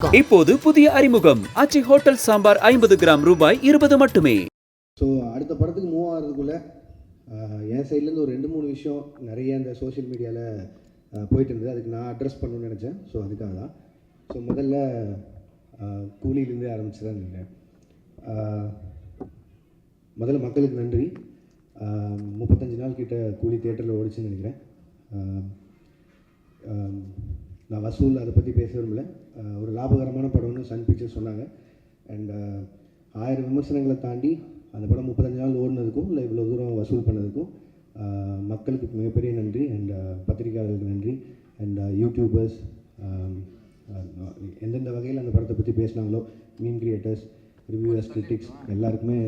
இப்போது புதிய அறிமுகம். அச்சி ஹோட்டல் சாம்பார் ஐம்பது கிராம் ரூபாய் இருபது மட்டுமே. ஸோ அடுத்த படத்துக்கு மூவ் ஆகிறதுக்குள்ள என் சைட்லேருந்து ஒரு ரெண்டு மூணு விஷயம் நிறைய இந்த சோஷியல் மீடியாவில் போயிட்டு இருந்தது. அதுக்கு நான் அட்ரஸ் பண்ணணும்னு நினச்சேன். ஸோ அதுக்காக தான். ஸோ முதல்ல ஆஹ், கூலியிலேருந்தே ஆரம்பிச்சுதான் நினைக்கிறேன் முதல்ல மக்களுக்கு நன்றி. முப்பத்தஞ்சு நாள் கிட்ட கூலி தேட்டரில் ஓடிச்சுன்னு நினைக்கிறேன். நான் வசூல் அதை பற்றி பேச விரும்பல ஒரு லாபகரமான படம்னு சன் பிக்சர்ஸ் சொன்னாங்க. அண்ட் ஆயிரம் விமர்சனங்களை தாண்டி அந்த படம் முப்பத்தஞ்சு நாள் ஓடினதுக்கும் இல்லை இவ்வளோ தூரம் வசூல் பண்ணதுக்கும் மக்களுக்கு மிகப்பெரிய நன்றி. அண்ட் பத்திரிகையாளர்களுக்கு நன்றி. அண்ட் யூடியூபர்ஸ் எந்தெந்த வகையில் அந்த படத்தை பற்றி பேசினாங்களோ மீன் கிரியேட்டர்ஸ் ரிவ்யூவர்ஸ் கிரிட்டிக்ஸ் எல்லாருக்குமே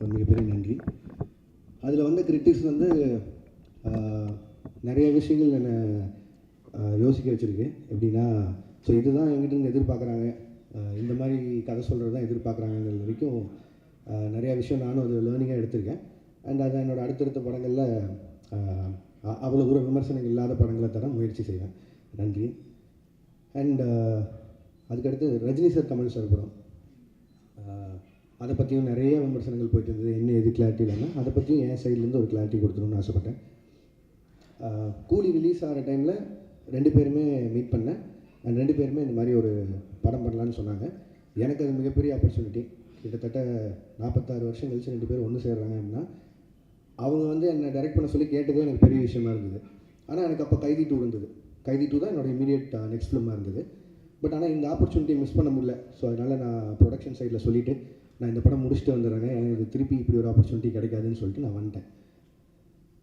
ஒரு மிகப்பெரிய நன்றி. அதில் வந்து கிரிட்டிக்ஸ் வந்து நிறைய விஷயங்கள் என்னை யோசிக்க வச்சுருக்கு எப்படின்னா ஸோ இதுதான் எங்கிட்ட எதிர்பார்க்குறாங்க. இந்த மாதிரி கதை சொல்கிறது தான் எதிர்பார்க்குறாங்கிறது வரைக்கும் நிறையா விஷயம் நானும் அது லேர்னிங்காக எடுத்திருக்கேன். அண்ட் அதை என்னோடய அடுத்தடுத்த படங்களில் அவ்வளோ தூரம் விமர்சனங்கள் இல்லாத படங்களை தர முயற்சி செய்வேன். நன்றி. அண்ட் அதுக்கடுத்து ரஜினி சார் தமிழ் சார் படம். அதை பற்றியும் நிறைய விமர்சனங்கள் போயிட்டு இருந்தது. என்ன எது கிளாரிட்டி இல்லைன்னா அதை பற்றியும் என் சைட்லேருந்து ஒரு கிளாரிட்டி கொடுத்துருன்னு ஆசைப்பட்டேன். கூலி ரிலீஸ் ஆகிற டைமில் ரெண்டு பேருமே மீட் பண்ணேன். அண்ட் ரெண்டு பேருமே இந்த மாதிரி ஒரு படம் பண்ணலான்னு சொன்னாங்க. எனக்கு அது மிகப்பெரிய ஆப்பர்ச்சுனிட்டி கிட்டத்தட்ட நாற்பத்தாறு வருஷம் கழிச்சு ரெண்டு பேரும் ஒன்று சேர்றாங்க அப்படின்னா அவங்க வந்து என்னை டைரக்ட் பண்ண சொல்லி கேட்டதே எனக்கு பெரிய விஷயமா இருந்தது. ஆனால் எனக்கு அப்போ கைதி டூ இருந்தது. கைதி டூ தான் என்னோட இமீடியட் நெக்ஸ்ட் ஃபிலிமாக இருந்தது. பட் ஆனால் இந்த ஆப்பர்ச்சுனிட்டியை மிஸ் பண்ண முடியல. ஸோ அதனால் நான் ப்ரொடக்ஷன் சைடில் சொல்லிவிட்டு நான் இந்த படம் முடிச்சுட்டு வந்துடுறேங்க. எனக்கு திருப்பி இப்படி ஒரு ஆப்பர்ச்சுனிட்டி கிடைக்காதுன்னு சொல்லிட்டு நான் வந்துட்டேன்.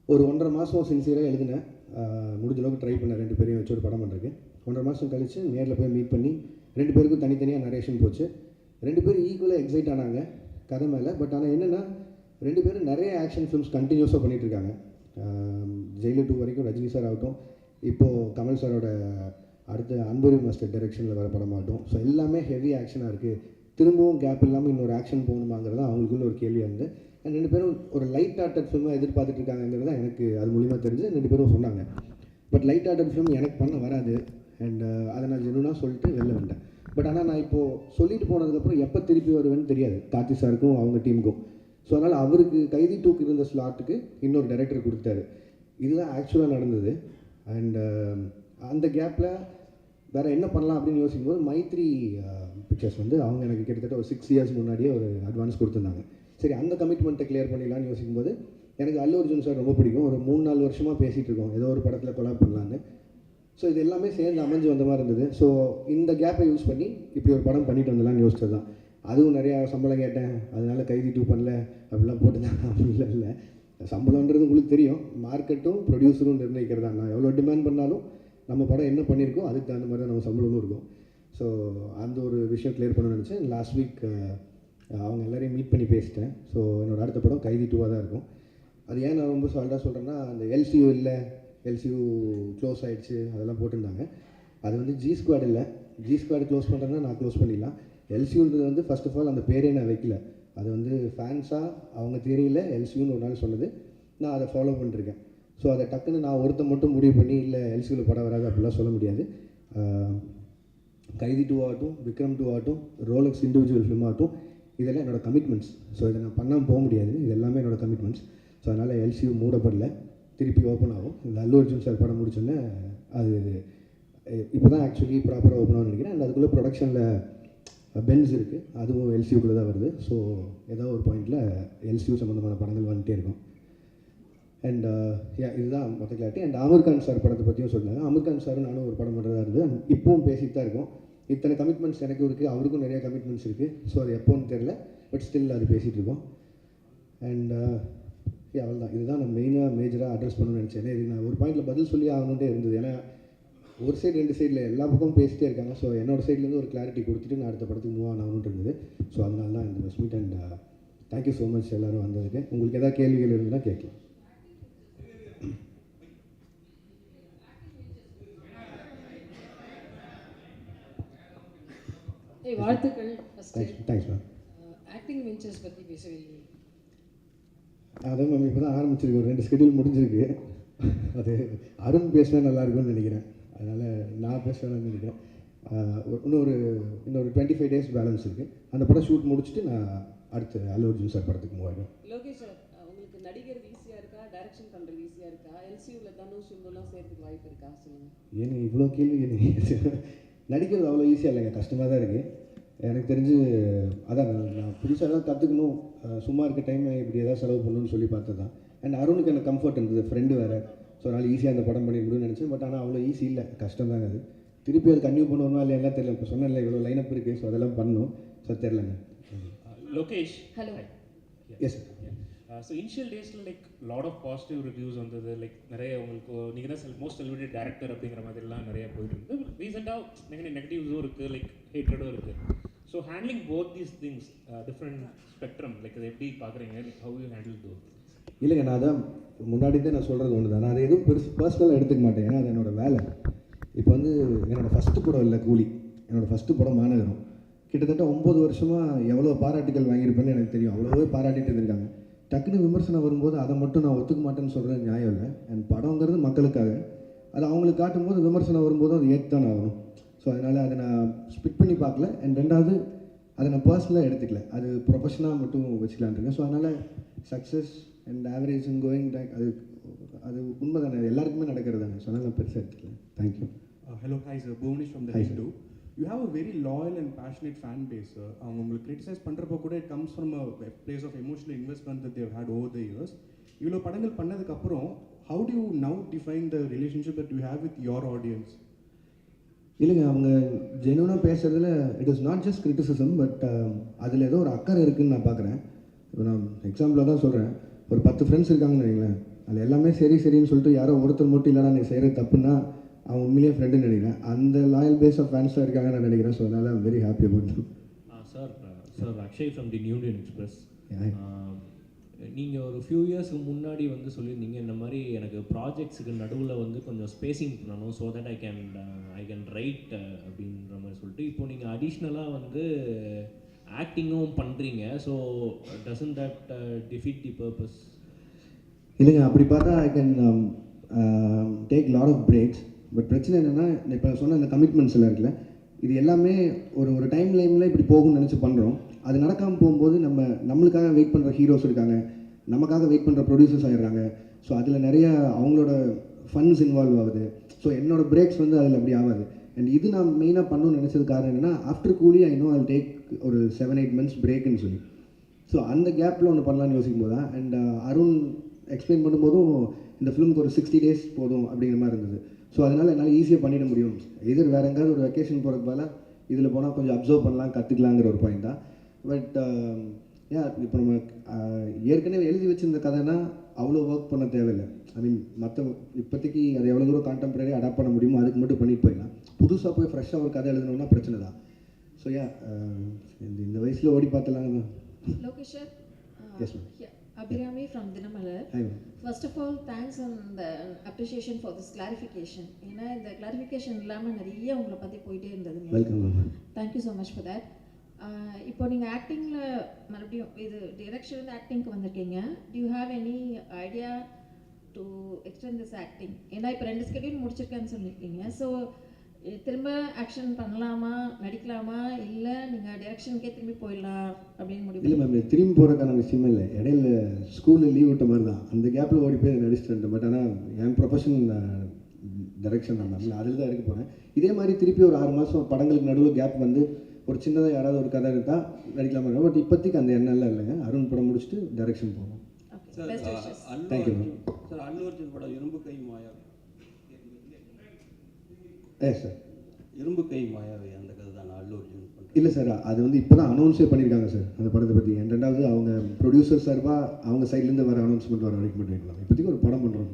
ஒரு ஒன்றரை மாதம் சின்சியராக எழுதினேன். முடிஞ்ச அளவுக்கு ட்ரை பண்ண ரெண்டு பேரையும் வச்சு ஒரு படம் பண்ணுறேன் ஒன்றரை மாதம் கழித்து நேரில் போய் மீட் பண்ணி ரெண்டு பேருக்கும் தனித்தனியாக நரேஷன் போச்சு. ரெண்டு பேரும் ஈக்குவலாக எக்ஸைட் ஆனாங்க கதை மேலே. பட் ஆனால் என்னென்னா ரெண்டு பேரும் நிறைய ஆக்ஷன் ஃபிலிம்ஸ் கண்டினியூஸாக பண்ணிட்டு இருக்காங்க. ஜெயிலர் டூ வரைக்கும் ரஜினி சார் ஆகட்டும் இப்போது கமல் சாரோட அடுத்த அன்புரி மாஸ்டர் டைரெக்ஷனில் வர படமாகட்டும் ஸோ எல்லாமே ஹெவி ஆக்ஷனாக இருக்குது திரும்பவும் கேப் இல்லாமல் இன்னொரு ஆக்ஷன் போகணுமாங்கிறது தான் அவங்களுக்குள்ள ஒரு கேள்வியாக இருந்து ரெண்டு பேரும் ஒரு லைட் ஆர்டட் ஃபிலிமாக எதிர்பார்த்துட்டு இருக்காங்கிறது தான் எனக்கு அது மூலிமா தெரிஞ்சு ரெண்டு பேரும் சொன்னாங்க. பட் லைட் ஆர்டட் ஃபிலிம் எனக்கு பண்ண வராது. அண்ட் அதை நான் ஜெனுனாக சொல்லிட்டு வெளில வந்தேன். பட் ஆனால் நான் இப்போது சொல்லிட்டு போனதுக்கப்புறம் எப்போ திருப்பி வருவேன்னு தெரியாது. கார்த்தி சாருக்கும் அவங்க டீமுக்கும். ஸோ அதனால் அவருக்கு கைதி தூக்கு இருந்த ஸ்லாட்டுக்கு இன்னொரு டைரக்டர் கொடுத்தாரு. இதுதான் ஆக்சுவலாக நடந்தது. அண்ட் அந்த கேப்பில் வேறு என்ன பண்ணலாம் அப்படின்னு யோசிக்கும்போது மைத்ரி பிக்சர்ஸ் வந்து அவங்க எனக்கு கிட்டத்தட்ட ஒரு சிக்ஸ் இயர்ஸ் முன்னாடியே ஒரு அட்வான்ஸ் கொடுத்துருந்தாங்க. சரி அந்த கமிட்மெண்ட்டை கிளியர் பண்ணிடலான்னு யோசிக்கும்போது எனக்கு அல்லு அர்ஜுன் சார் ரொம்ப பிடிக்கும். ஒரு மூணு நாலு வருஷமாக பேசிகிட்டு இருக்கோம். ஏதோ ஒரு படத்தில் கொலாப் பண்ணலான்னு ஸோ இது எல்லாமே சேர்ந்து அமைஞ்சு வந்த மாதிரி இருந்தது. ஸோ இந்த கேப்பை யூஸ் பண்ணி இப்படி ஒரு படம் பண்ணிட்டு வந்தலாம்னு யோசிச்சது தான் அதுவும் நிறையா சம்பளம் கேட்டேன். அதனால கைதி டூ பண்ணல. அப்படிலாம் போட்டுதான் அப்படிலாம் இல்லை சம்பளம்ன்றது உங்களுக்கு தெரியும். மார்க்கெட்டும் ப்ரொடியூசரும் நிர்ணயிக்கிறதா நான் எவ்வளோ டிமாண்ட் பண்ணாலும் நம்ம படம் என்ன பண்ணியிருக்கோம் அதுக்கு தகுந்த மாதிரி தான் நம்ம சம்பளமும் இருக்கும். ஸோ அந்த ஒரு விஷயம் கிளியர் பண்ணணும்னு நினச்சேன். லாஸ்ட் வீக் அவங்க எல்லோரையும் மீட் பண்ணி பேசிட்டேன். ஸோ என்னோட அடுத்த படம் கைதி டூவாக தான் இருக்கும். அது ஏன் நான் ரொம்ப சால்ட்டாக சொல்கிறேன்னா அந்த எல்சியூ இல்லை எல்சியூ க்ளோஸ் ஆகிடுச்சு அதெல்லாம் போட்டிருந்தாங்க. அது வந்து ஜி ஸ்குவாட் இல்லை. ஜி ஸ்குவாட் க்ளோஸ் பண்ணுறேன்னா நான் க்ளோஸ் பண்ணிடலாம். எல்சியூன்றது வந்து ஃபஸ்ட் ஆஃப் ஆல் அந்த பேரே நான் வைக்கல. அது வந்து ஃபேன்ஸாக அவங்க தெரியல எல்சியூன்னு ஒரு நாள் சொன்னது. நான் அதை ஃபாலோ பண்ணிருக்கேன். ஸோ அதை டக்குன்னு நான் ஒருத்தன் மட்டும் முடிவு பண்ணி இல்லை எல்சியூவில் படம் வராது அப்படிலாம் சொல்ல முடியாது. கைதி டூ ஆகட்டும் விக்ரம் டூ ஆகட்டும் ரோலக்ஸ் இண்டிவிஜுவல் ஃபிலிம் ஆகட்டும் இதெல்லாம் என்னோடய கமிட்மெண்ட்ஸ் ஸோ இதை நான் பண்ணாமல் போக முடியாது. இது எல்லாமே என்னோட கமிட்மெண்ட்ஸ் ஸோ அதனால் எல்சியூ மூடப்படல. திருப்பி ஓப்பன் ஆகும். இந்த அல்லு அர்ஜுன் சார் படம் முடிச்சோன்னே அது இப்போ தான் ஆக்சுவலி ப்ராப்பராக ஓப்பன் ஆகும்னு நினைக்கிறேன். அண்ட் அதுக்குள்ளே ப்ரொடக்ஷனில் பென்ஸ் இருக்குது அதுவும் எல்சியூக்குள்ளே தான் வருது. ஸோ ஏதோ ஒரு பாயிண்டில் எல்சியூ சம்மந்தமான படங்கள் வந்துட்டே இருக்கும். அண்ட் uh, இதுதான் மொத்த கிளாரிட்டி அண்ட் அமர்கான் சார் படத்தை பற்றியும் சொன்னாங்க. அமர்கான் சார் நானும் ஒரு படம் பண்ணுறதா இருந்தது. அண்ட் இப்போவும் பேசிட்டு தான் இருக்கோம். இத்தனை கமிட்மெண்ட்ஸ் எனக்கு இருக்குது அவருக்கும் நிறைய கமிட்மெண்ட்ஸ் இருக்குது ஸோ அது எப்போன்னு தெரில பட் ஸ்டில் அது பேசிகிட்டு இருக்கோம். அண்ட் uh, அவ்வளோதான் இதுதான் நான் மெயினாக மேஜராக அட்ரஸ் பண்ணணும்னு நினச்சேன். இது நான் ஒரு பாயிண்டில் பதில் சொல்லி ஆகணுன்ட்டே இருந்தது. ஏன்னா ஒரு சைடு ரெண்டு சைடில் எல்லா பக்கமும் பேசிட்டே இருக்காங்க. ஸோ என்னோட சைட்லேருந்து ஒரு கிளாரிட்டி கொடுத்துட்டு நான் அடுத்த படத்துக்கு மூவ் ஆகணும்னு இருந்தது. ஸோ அதனால தான் இந்த press meet and thank you so much எல்லோரும் வந்ததுக்கு. உங்களுக்கு எதாவது கேள்விகள் இருந்தால் கேட்கலாம். வாழ்த்துக்கள் தேங்க்ஸ் மேம் ஆக்டிங் வெஞ்சர்ஸ் பற்றி பேசவே இல்லை அதான் மேம் இப்போ தான் ஆரம்பிச்சிருக்கு. ஒரு ரெண்டு ஸ்கெடியூல் முடிஞ்சிருக்கு. அது அருண் பேசினா நல்லா இருக்கும்னு நினைக்கிறேன். அதனால் நான் பேசுவேன்னு நினைக்கிறேன். இன்னொரு இன்னொரு டுவெண்ட்டி ஃபைவ் டேஸ் பேலன்ஸ் இருக்குது அந்த படம் ஷூட் முடிச்சுட்டு நான் அடுத்து அல்லு அர்ஜுன் சார் படத்துக்கு மூவ் ஆகிடும் லோகேஷ் சார் உங்களுக்கு நடிக்கிறது ஈஸியாக இருக்கா? டைரக்ஷன் பண்ணுறது ஈஸியாக இருக்கா? எல்சியூவில் தனுஷ் சிம்புலாம் சேர்த்துக்கு வாய்ப்பு இருக்கா? சொல்லுங்கள் ஏன்னு இவ்வளோ கேள்வி நடிக்கிறது அவ்வளோ ஈஸியாக இல்லைங்க கஷ்டமாக தான் இருக்குது எனக்கு தெரிஞ்சு அதான் நான் நான் புதுசாக ஏதாவது கற்றுக்கணும் சும்மா இருக்க டைம் இப்படி ஏதாவது செலவு பண்ணணும்னு சொல்லி பார்த்தது தான் அண்ட் அருணுக்கு எனக்கு கம்ஃபர்ட் இருந்தது ஃப்ரெண்டு வேறு. ஸோ அதனால் ஈஸியாக அந்த படம் பண்ணி முடியும்னு நினச்சேன். பட் ஆனால் அவ்வளோ ஈஸி இல்லை கஷ்டம் தாங்க அது. திருப்பி அது கன்டினியூ பண்ணுவோமா இல்லை எல்லாம் தெரியல. இப்போ சொன்னேன்ல இவ்வளோ லைனப் இருக்குது ஸோ அதெல்லாம் பண்ணணும் ஸோ தெரிலங்க Lokesh. Hello yes so initial டேஸில் like lot of positive reviews வந்தது. லைக் நிறைய உங்களுக்கு நீங்கள் தான் செல் மோஸ்ட் செலிபிரிட்டி டேரக்டர் அப்படிங்கிற மாதிரிலாம் நிறைய போயிட்டு இருந்து ரீசெண்டாக நிறைய நெகட்டிவ்ஸும் இருக்குது லைக் ஹேட்ரடும் இருக்குது so handling both these things different spectrum like அதை எப்படி பார்க்குறீங்க லைக் ஹவு யூ ஹேண்டில் தோ இல்லைங்க நான் அதான் முன்னாடி தான் நான் சொல்கிறது ஒன்று தான் நான் அதை எதுவும் பெருசு பர்சனலாக எடுத்துக்க மாட்டேன். ஏன்னா அது என்னோடய வேலை. இப்போ வந்து என்னோடய ஃபஸ்ட்டு படம் இல்லை கூலி. என்னோடய ஃபஸ்ட்டு படம் மாநகரம். கிட்டத்தட்ட ஒம்பது வருஷமாக எவ்வளோ பாராட்டுகள் வாங்கியிருப்பேன்னு எனக்கு தெரியும். அவ்வளோவே பாராட்டிட்டு இருந்திருக்காங்க. டக்குன்னு விமர்சனம் வரும்போது அதை மட்டும் நான் ஒத்துக்க மாட்டேன்னு சொல்கிறது நியாயம் இல்லை. அண்ட் படங்கிறது மக்களுக்காக. அது அவங்களுக்கு காட்டும்போது விமர்சனம் வரும்போது அது ஏற்று தான் ஆகணும். ஸோ அதனால் அதை நான் ஸ்பிட் பண்ணி பார்க்கல. அண்ட் ரெண்டாவது அதை நான் பர்சனலாக எடுத்துக்கல. அது ப்ரொஃபஷனாக மட்டும் வச்சுக்கலான் இருக்கேன். ஸோ அதனால் success and average and going back அது அது உண்மை தானே எல்லாருக்குமே நடக்கிறது தானே ஸோ அதனால் நான் பெருசாக எடுத்துக்கல. Thank you Uh, hello, hi sir. Bhuvnesh from the Hi, you have a very loyal and passionate fan base அவங்க உங்களுக்கு கிரிட்டிசைஸ் பண்ணுறப்போ கூட it comes from a place of emotional investment that they've had over the இவ்வளோ படங்கள் பண்ணதுக்கப்புறம் how do you now define the relationship that you have with your audience இல்லைங்க அவங்க ஜெனுவனாக பேசுகிறதுல it is not just criticism but அதில் ஏதோ ஒரு அக்கறை இருக்குன்னு நான் பார்க்குறேன். இப்போ நான் எக்ஸாம்பிளாக தான் சொல்கிறேன் ஒரு பத்து ஃப்ரெண்ட்ஸ் இருக்காங்கன்னு வைங்களேன் அதில் எல்லாமே சரி சரின்னு சொல்லிட்டு யாரோ ஒருத்தர் மட்டும் இல்லைனா நீ செய்கிற தப்புன்னா அவன் உண்மையிலேயே ஃப்ரெண்டுன்னு நினைக்கிறேன். அந்த லாயல் பேஸ் ஆஃப் ஃபேன்ஸாக இருக்காங்கன்னு நான் நினைக்கிறேன். ஸோ அதனால் very happy about sir sir Akshay from the new Indian express. நீங்கள் ஒரு ஃபியூ இயர்ஸ்க்கு முன்னாடி வந்து சொல்லியிருந்தீங்க இந்த மாதிரி எனக்கு ப்ராஜெக்ட்ஸுக்கு நடுவில் வந்து கொஞ்சம் ஸ்பேசிங் பண்ணணும் so that I can I can write அப்படின்ற மாதிரி சொல்லிட்டு இப்போ நீங்கள் அடிஷ்னலாக வந்து ஆக்டிங்கும் பண்ணுறீங்க so doesn't that defeat the purpose இல்லைங்க அப்படி பார்த்தா I can take lot of breaks but பிரச்சனை என்னென்னா இப்போ சொன்ன இந்த கமிட்மெண்ட்ஸ் எல்லாம் இருக்குல்ல இது எல்லாமே ஒரு ஒரு டைம் லைமில் இப்படி போகும்னு நினச்சி பண்ணுறோம் அது நடக்காமல் போகும்போது நம்ம நம்மளுக்காக வெயிட் பண்ணுற ஹீரோஸ் இருக்காங்க நமக்காக வெயிட் பண்ணுற ப்ரொடியூசர்ஸ் ஆயிடுறாங்க. ஸோ அதில் நிறைய அவங்களோட ஃபண்ட்ஸ் இன்வால்வ் ஆகுது. ஸோ என்னோடய பிரேக்ஸ் வந்து அதில் அப்படி ஆகாது. அண்ட் இது நான் மெயினாக பண்ணணும்னு நினச்சது காரணம் என்னென்னா after Coolie I know I take ஒரு செவன் எயிட் மந்த்ஸ் பிரேக்குன்னு சொல்லி. ஸோ அந்த கேப்பில் ஒன்று பண்ணலான்னு யோசிக்கும் போது தான் அண்ட் uh, அருண் எக்ஸ்பிளைன் பண்ணும்போதும் இந்த ஃபிலிமுக்கு ஒரு சிக்ஸ்டி டேஸ் போதும் அப்படிங்கிற மாதிரி இருந்தது. ஸோ அதனால் என்னால் ஈஸியாக பண்ணிட முடியும். எதிர் வேறு எங்கேயாவது ஒரு வெக்கேஷன் போகிறதுக்கு பதிலாக இதில் போனால் கொஞ்சம் அப்சர்வ் பண்ணலாம் கற்றுக்கலாங்கிற ஒரு பாயிண்ட் தான். பட் ஏன் இப்போ நம்ம ஏற்கனவே எழுதி வச்சிருந்த கதைனா அவ்வளோ ஒர்க் பண்ண தேவையில்லை. ஐ மீன் மற்ற இப்போதைக்கு அது எவ்வளோ தூரம் கான்டெம்பரரி அடாப்ட் பண்ண முடியுமோ அதுக்கு மட்டும் பண்ணிட்டு போயிடலாம். புதுசாக போய் ஃப்ரெஷ்ஷாக ஒரு கதை எழுதணும்னா பிரச்சனை தான். ஸோ ஏன் இந்த வயசில் ஓடி பார்த்தலாங்க தான் Lokesh hi ma'am First of all, thanks and the appreciation for this clarification. ஏன்னா இந்த clarification இல்லாமல் நிறைய உங்களை பற்றி போயிட்டே இருந்ததுங்க thank you so much for that இப்போ நீங்கள் ஆக்டிங்கில் மறுபடியும் இது டிரெக்ஷன் ஆக்டிங்க்கு வந்திருக்கீங்க. You have any idea to extend this acting ஏன்னா இப்போ ரெண்டு ஸ்கெடியூல் முடிச்சிருக்கேன்னு சொல்லியிருக்கீங்க ஸோ திரும்ப ஆக்ஷன் பண்ணலாமா? நடிக்கலாமா? இல்லை நீங்கள் டிரெக்ஷனுக்கே திரும்பி போயிடலாம் அப்படின்னு முடிவு இல்லை மேம் திரும்பி போகிறதுக்கான விஷயமே இல்லை. இடையில ஸ்கூலில் லீவ் விட்ட மாதிரி தான். அந்த கேப்பில் ஓடி போய் நடிச்சுட்டு வந்துட்டேன் பட் ஆனால் என் ப்ரொஃபஷன் டைரக்ஷன் தான் மேம் அதில் தான் இருக்க போகிறேன் இதே மாதிரி திருப்பி ஒரு ஆறு மாதம் படங்களுக்கு நடுவில் கேப் வந்து ஒரு சின்னதாக யாராவது ஒரு கதை எடுத்தால் நடிக்கலாமா? பட் இப்போதைக்கு அந்த எண்ணெல்லாம் இல்லைங்க. அருண் படம் முடிச்சுட்டு டைரக்ஷன் போகணும். Okay best wishes Allu Thank you, Arjun sir Allu Arjun படம் இரும்பு கை மாயாவி ஏ சார் இரும்பு கை மாயாவி அந்த கதை தான் அல்லு அர்ஜுன் இல்லை சார் அது வந்து இப்போ தான் அனௌன்ஸே பண்ணியிருக்காங்க சார் அந்த படத்தை பற்றி ரெண்டாவது அவங்க ப்ரொடியூசர் சார்பாக அவங்க சைட்லேருந்து வர அனௌன்ஸ்மெண்ட் வர வரைக்கும் வைக்கலாம். இப்போதைக்கு ஒரு படம் பண்ணுறோம்